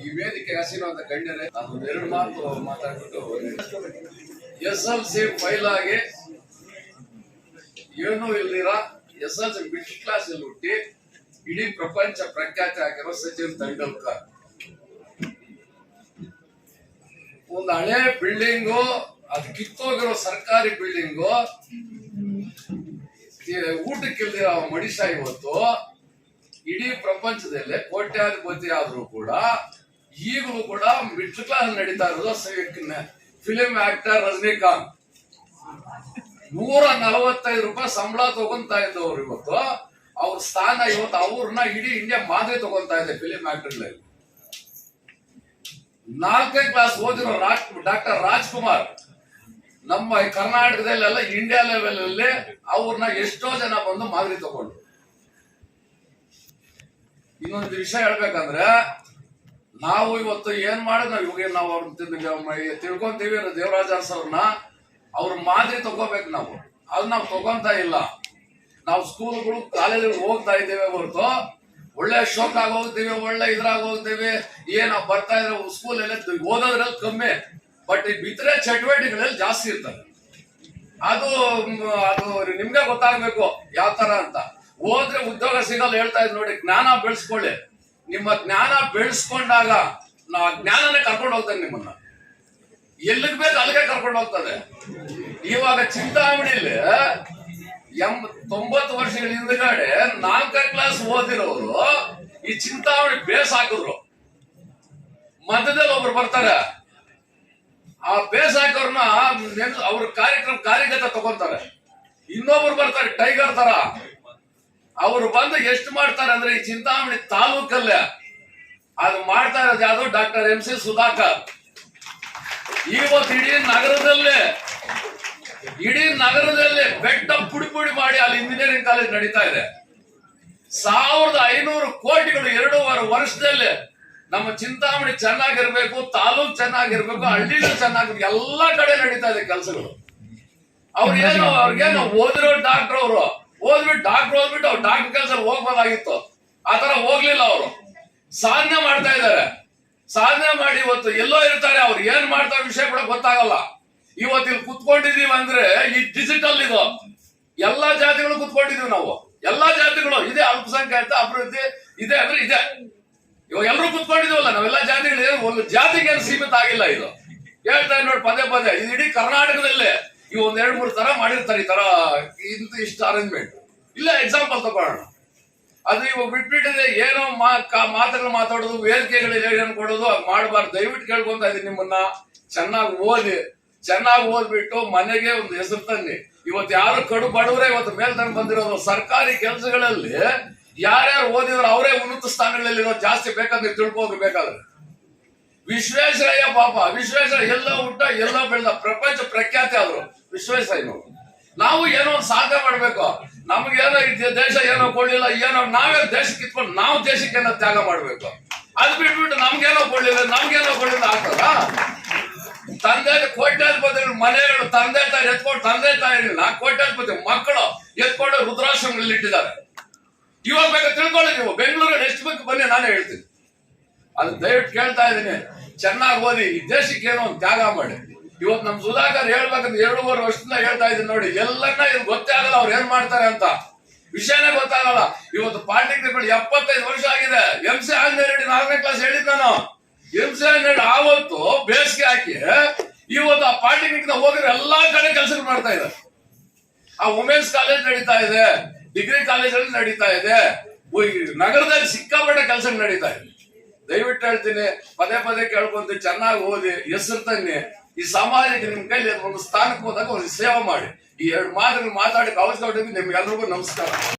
ಈ ವೇದಿಕೆ ಹಸಿರುವಂತ ಗಣ್ಯರೇ, ನಾನು ಎರಡು ಮಾತು ಮಾತಾಡ್ಬಿಟ್ಟು ಎಸ್ ಎಲ್ ಸಿ ಫೈಲ್ ಆಗಿ ಏನೂ ಇಲ್ಲಿರ S L C middle class ಅಲ್ಲಿ ಹುಟ್ಟಿ ಇಡೀ ಪ್ರಪಂಚ ಪ್ರಖ್ಯಾತಿ ಆಗಿರೋ ಸಚಿನ್ ತೆಂಡೂಲ್ಕರ್. ಒಂದು ಹಳೆ ಬಿಲ್ಡಿಂಗ್ ಅದ್ ಕಿತ್ತೋಗಿರೋ ಸರ್ಕಾರಿ ಬಿಲ್ಡಿಂಗು ಊಟಕ್ಕಿಲ್ದಿರೋ ಮನುಷ್ಯ ಇವತ್ತು ಇಡೀ ಪ್ರಪಂಚದಲ್ಲೇ ಕೋಟ್ಯಾಧಿಪತಿ ಆದ್ರೂ ಕೂಡ ಈಗಲೂ ಕೂಡ ಮಿಡ್ಲ್ ಕ್ಲಾಸ್ ನಡೀತಾ ಇರೋದು ಫಿಲಿಂ ಆಕ್ಟರ್ ರಜನಿಕಾಂತ್. ನೂರ ನಲವತ್ತೈದು ರೂಪಾಯಿ ಸಂಬಳ ತಗೊಂತಾ ಇದ್ದವ್ರು ಇವತ್ತು. ಅವ್ರ ಸ್ಥಾನ ಇವತ್ತು ಅವ್ರನ್ನ ಇಡೀ ಇಂಡಿಯಾ ಮಾದರಿ ತಗೊಂತಾ ಇದೆ ಫಿಲಿಂ ಆಕ್ಟರ್ಗಳಲ್ಲಿ ನಾಲ್ಕನೇ ಕ್ಲಾಸ್ ಓದಿರೋ ರಾಜ್ ಡಾಕ್ಟರ್ ರಾಜ್ಕುಮಾರ್. ನಮ್ಮ ಕರ್ನಾಟಕದಲ್ಲೆಲ್ಲ ಇಂಡಿಯಾ ಲೆವೆಲ್ ಅಲ್ಲಿ ಅವ್ರನ್ನ ಎಷ್ಟೋ ಜನ ಬಂದು ಮಾದರಿ ತಗೊಂಡ್ರು. ಇನ್ನೊಂದು ವಿಷಯ ಹೇಳ್ಬೇಕಂದ್ರೆ ನಾವು ಇವತ್ತು ಏನ್ ಮಾಡಿದ್ ನಾವು ಇವಾಗ ನಾವು ಅವ್ರನ್ನ ತಿಳ್ಕೊಂತೀವಿ ದೇವರಾಜ ಸರ್ನ ಅವ್ರ ಮಾದರಿ ತಗೋಬೇಕು ನಾವು. ಅದು ನಾವು ತಗೊಂತ ಇಲ್ಲ. ನಾವು ಸ್ಕೂಲ್ಗಳು ಕಾಲೇಜ್ ಹೋಗ್ತಾ ಇದ್ದೇವೆ ಹೊರತು, ಒಳ್ಳೆ ಶೋಕ್ ಆಗಿ ಹೋಗ್ತೀವಿ ಒಳ್ಳೆ ಇದ್ರಾಗ ಹೋಗ್ತೀವಿ ಏನ್ ಬರ್ತಾ ಇದ್ರೆ ಸ್ಕೂಲ್ ಎಲ್ಲ ಓದೋದ್ರಲ್ಲಿ ಕಮ್ಮಿ ಬಟ್ ಈ ಬಿತ್ತರೆ ಚಟುವಟಿಕೆಗಳಲ್ಲಿ ಜಾಸ್ತಿ ಇರ್ತದೆ ಅದು ಅದು ನಿಮ್ಗೆ ಗೊತ್ತಾಗ್ಬೇಕು ಯಾವ ತರ ಅಂತ. ಹೋದ್ರೆ ಉದ್ಯೋಗ ಸಿಗಲ್ಲ ಹೇಳ್ತಾ ಇದ್ ನೋಡಿ, ಜ್ಞಾನ ಬೆಳೆಸ್ಕೊಳ್ಳಿ. ನಿಮ್ಮ ಜ್ಞಾನ ಬೆಳೆಸ್ಕೊಂಡಾಗ ನಾ ಜ್ಞಾನನೇ ಕರ್ಕೊಂಡು ಹೋಗ್ತೇನೆ ನಿಮ್ಮನ್ನ. ಎಲ್ಲಿಗ್ ಬೇಕು ಅಲ್ಲಿಗೆ ಕರ್ಕೊಂಡು ಹೋಗ್ತದೆ. ಇವಾಗ ಚಿಂತಾಮಣಿಲಿ ಎಂ ತೊಂಬತ್ತು ವರ್ಷಗಳ ಹಿಂದ್ಗಡೆ ನಾಲ್ಕನೇ ಕ್ಲಾಸ್ ಓದಿರೋರು ಈ ಚಿಂತಾಮಣಿ ಬೇಸ್ ಹಾಕಿದ್ರು. ಮಧ್ಯದಲ್ಲಿ ಒಬ್ರು ಬರ್ತಾರೆ. ಆ ಬೇಸ್ ಹಾಕೋರ್ನ ಅವ್ರ ಕಾರ್ಯಕ್ರಮ ಕಾರ್ಯಗತ ತಗೊಂತಾರೆ. ಇನ್ನೊಬ್ರು ಬರ್ತಾರೆ, ಟೈಗರ್ ತರ. ಅವ್ರು ಬಂದು ಎಷ್ಟು ಮಾಡ್ತಾರೆ ಅಂದ್ರೆ ಈ ಚಿಂತಾಮಣಿ ತಾಲೂಕಲ್ಲೇ. ಅದು ಮಾಡ್ತಾ ಇರೋದು ಯಾವ್ದು ಡಾಕ್ಟರ್ ಎಂ ಸಿ ಸುಧಾಕರ್. ಇವತ್ತು ಇಡೀ ನಗರದಲ್ಲೇ ಇಡೀ ನಗರದಲ್ಲೇ ಬೆಟ್ಟ ಪುಡಿ ಪುಡಿ ಮಾಡಿ ಅಲ್ಲಿ ಇಂಜಿನಿಯರಿಂಗ್ ಕಾಲೇಜ್ ನಡೀತಾ ಇದೆ. ಸಾವಿರದ ಐನೂರು ಕೋಟಿಗಳು ಎರಡೂವರೆ ವರ್ಷದಲ್ಲಿ ನಮ್ಮ ಚಿಂತಾಮಣಿ ಚೆನ್ನಾಗಿರ್ಬೇಕು ತಾಲೂಕ್ ಚೆನ್ನಾಗಿರ್ಬೇಕು ಹಳ್ಳಿಗಳು ಚೆನ್ನಾಗಿರ್ಬೇಕು ಎಲ್ಲಾ ಕಡೆ ನಡೀತಾ ಇದೆ ಕೆಲಸಗಳು. ಅವ್ರಿಗೇನು ಅವ್ರಿಗೇನು ಓದಿರೋ ಡಾಕ್ಟರ್ ಅವರು ಓದ್ಬಿಟ್ಟು ಡಾಕ್ಟರ್ ಓದ್ಬಿಟ್ಟು ಅವ್ರು ಡಾಕ್ಟರ್ ಕೆಲಸ ಹೋಗ್ಬೋದಾಗಿತ್ತು. ಆತರ ಹೋಗ್ಲಿಲ್ಲ ಅವರು. ಸಾಧನೆ ಮಾಡ್ತಾ ಇದ್ದಾರೆ. ಸಾಧನೆ ಮಾಡಿ ಇವತ್ತು ಎಲ್ಲೋ ಇರ್ತಾರೆ, ಅವ್ರು ಏನ್ ಮಾಡ್ತಾರೆ ವಿಷಯ ಕೂಡ ಗೊತ್ತಾಗಲ್ಲ. ಇವತ್ತು ಇಲ್ಲಿ ಕುತ್ಕೊಂಡಿದೀವಿ ಅಂದ್ರೆ ಈ ಡಿಜಿಟಲ್ ಇದು. ಎಲ್ಲಾ ಜಾತಿಗಳು ಕುತ್ಕೊಂಡಿದೀವಿ ನಾವು. ಎಲ್ಲಾ ಜಾತಿಗಳು, ಇದೆ ಅಲ್ಪಸಂಖ್ಯಾತ, ಅಭಿವೃದ್ಧಿ, ಇದೆ ಅಂದ್ರೆ ಇದೆ. ಇವಾಗ ಎಲ್ಲರೂ ಕುತ್ಕೊಂಡಿದೀವಲ್ಲ ನಾವೆಲ್ಲ ಜಾತಿಗಳು, ಒಂದು ಜಾತಿಗೆ ಸೀಮಿತ ಆಗಿಲ್ಲ ಇದು. ಹೇಳ್ತಾರೆ ನೋಡಿ ಪದೇ ಪದೇ, ಇದು ಇಡೀ ಕರ್ನಾಟಕದಲ್ಲೇ. ಈ ಒಂದ್ ಎರಡ್ ಮೂರು ತರ ಮಾಡಿರ್ತಾರೆ ಈ ತರ. ಇಂತ ಇಷ್ಟು ಅರೇಂಜ್ಮೆಂಟ್ ಇಲ್ಲ ಎಕ್ಸಾಂಪಲ್ ತಗೊಳ್ಳೋಣ. ಅದು ಇವಾಗ ಬಿಟ್ಬಿಟ್ಟಿದೆ ಏನೋ ಮಾ ಮಾತುಗಳು ಮಾತಾಡೋದು ವೇದಿಕೆಗಳು ಏನು ಕೊಡೋದು ಅದು ಮಾಡಬಾರ್ದು. ದಯವಿಟ್ಟು ಕೇಳ್ಕೊಂತ ಇದೀನಿ ನಿಮ್ಮನ್ನ. ಚೆನ್ನಾಗಿ ಓದಿ. ಚೆನ್ನಾಗಿ ಓದ್ಬಿಟ್ಟು ಮನೆಗೆ ಒಂದು ಹೆಸರು ತನ್ನಿ ಇವತ್ತು ಯಾರು ಕಡು ಬಡವರೇ, ಇವತ್ತು ಮೇಲ್ತನ ಬಂದಿರೋದು ಸರ್ಕಾರಿ ಕೆಲಸಗಳಲ್ಲಿ ಯಾರ್ಯಾರು ಓದಿದ್ರು ಅವರೇ ಉನ್ನತ ಸ್ಥಾನಗಳಲ್ಲಿರೋ ಜಾಸ್ತಿ ಬೇಕಂದ್ರೆ ತಿಳ್ಕೊಂಡು ಬೇಕಾದ್ರೆ. ವಿಶ್ವೇಶ್ವರಯ್ಯ ಪಾಪ ವಿಶ್ವೇಶ್ವರ ಎಲ್ಲ ಊಟ, ಎಲ್ಲ ಬೆಳೆದ ಪ್ರಪಂಚ ಪ್ರಖ್ಯಾತಿ ಆದ್ರು. ವಿಶ್ವೇಶ್ವರಯ್ಯನವರು ನಾವು ಏನೋ ಒಂದು ಸಾಧನೆ ಮಾಡ್ಬೇಕು. ನಮ್ಗೆ ಏನೋ ಈ ದೇಶ ಏನೋ ಕೊಡ್ಲಿಲ್ಲ, ಏನೋ ನಾವೇ ದೇಶಕ್ಕೆ ಇತ್ಕೊಂಡು ನಾವು ದೇಶಕ್ಕೆ ಏನೋ ತ್ಯಾಗ ಮಾಡ್ಬೇಕು. ಅದ್ ಬಿಟ್ಬಿಟ್ಟು ನಮ್ಗೇನೋ ಕೊಡ್ಲಿಲ್ಲ ನಮ್ಗೇನೋ ಕೊಡ್ಲಿಲ್ಲ ಆಗ್ತದ? ತಂದೆ ಕೋಟ್ಯಾಧಿಪತಿಗಳು ಮನೆಗಳು ತಂದೆ ತಾಯಿ ಎತ್ಕೊಂಡು ತಂದೆ ತಾಯಿಗಳನ್ನ ಕೋಟ್ಯಾಧಿಪತಿ ಮಕ್ಕಳು ಎತ್ಕೊಂಡು ರುದ್ರಾಶ್ರಮಗಳಲ್ಲಿ ಇಟ್ಟಿದ್ದಾರೆ. ಇವಾಗ ಬೇಕು ತಿಳ್ಕೊಳ್ಳಿ ನೀವು, ಬೆಂಗಳೂರಲ್ಲಿ ಎಷ್ಟು ಬೇಕು ಬನ್ನಿ ನಾನೇ ಹೇಳ್ತೀನಿ. ಅದು ದಯವಿಟ್ಟು ಕೇಳ್ತಾ ಇದ್ದೀನಿ, ಚೆನ್ನಾಗಿ ಓದಿ, ಈ ದೇಶಕ್ಕೆ ಏನೋ ಒಂದು ತ್ಯಾಗ ಮಾಡಿ. ಇವತ್ತು ನಮ್ ಸುಧಾಕರ್ ಹೇಳ್ಬೇಕಂತ ಎರಡೂವರೆ ವರ್ಷದಿಂದ ಹೇಳ್ತಾ ಇದ್ದೀನಿ ನೋಡಿ, ಎಲ್ಲನ್ನ ಇದು ಗೊತ್ತೇ ಆಗಲ್ಲ ಅವ್ರು ಏನ್ ಮಾಡ್ತಾರೆ ಅಂತ. ವಿಷಯನೇ ಗೊತ್ತಾಗಲ್ಲ. ಇವತ್ತು ಪಾಲಿಟೆಕ್ನಿಕ್ಗಳು ಎಪ್ಪತ್ತೈದು ವರ್ಷ ಆಗಿದೆ. ಎಂ ಸಿ ಹನ್ನೆರಡು ನಾಲ್ಕನೇ ಕ್ಲಾಸ್ ಹೇಳಿದ್ ನಾನು. ಎಂ ಸಿ ಹನ್ನೆರಡು ಆವತ್ತು ಬೇಸಿಗೆ ಹಾಕಿ ಇವತ್ತು ಆ ಪಾಲಿಟೆಕ್ನಿಕ್ ಹೋಗಿದ್ರೆ ಎಲ್ಲಾ ಕಡೆ ಕೆಲಸಗಳು ಮಾಡ್ತಾ ಇದ್ದಾರೆ ಆ ವುಮೆನ್ಸ್ ಕಾಲೇಜ್ ನಡೀತಾ ಇದೆ. ಡಿಗ್ರಿ ಕಾಲೇಜಲ್ಲಿ ನಡೀತಾ ಇದೆ. ನಗರದಲ್ಲಿ ಸಿಕ್ಕಾಪಟ್ಟೆ ಕೆಲಸ ನಡೀತಾ ಇದೆ. ದಯವಿಟ್ಟು ಹೇಳ್ತೀನಿ, ಪದೇ ಪದೇ ಕೇಳ್ಕೊಂತ ಚೆನ್ನಾಗಿ ಓದಿ, ಹೆಸರು ತನ್ನಿ. ಈ ಸಮಾಜಕ್ಕೆ ನಿಮ್ಮ ಕೈಲಿ ಒಂದು ಸ್ಥಾನಕ್ಕೆ ಹೋದಾಗ ಒಂದು ಸೇವೆ ಮಾಡಿ. ಈ ಎರಡು ಮಾತುಗಳು ಮಾತಾಡಿ ಅವಶ್ಯಕ ನಿಮ್ಗೆಲ್ರಿಗೂ ನಮಸ್ಕಾರ.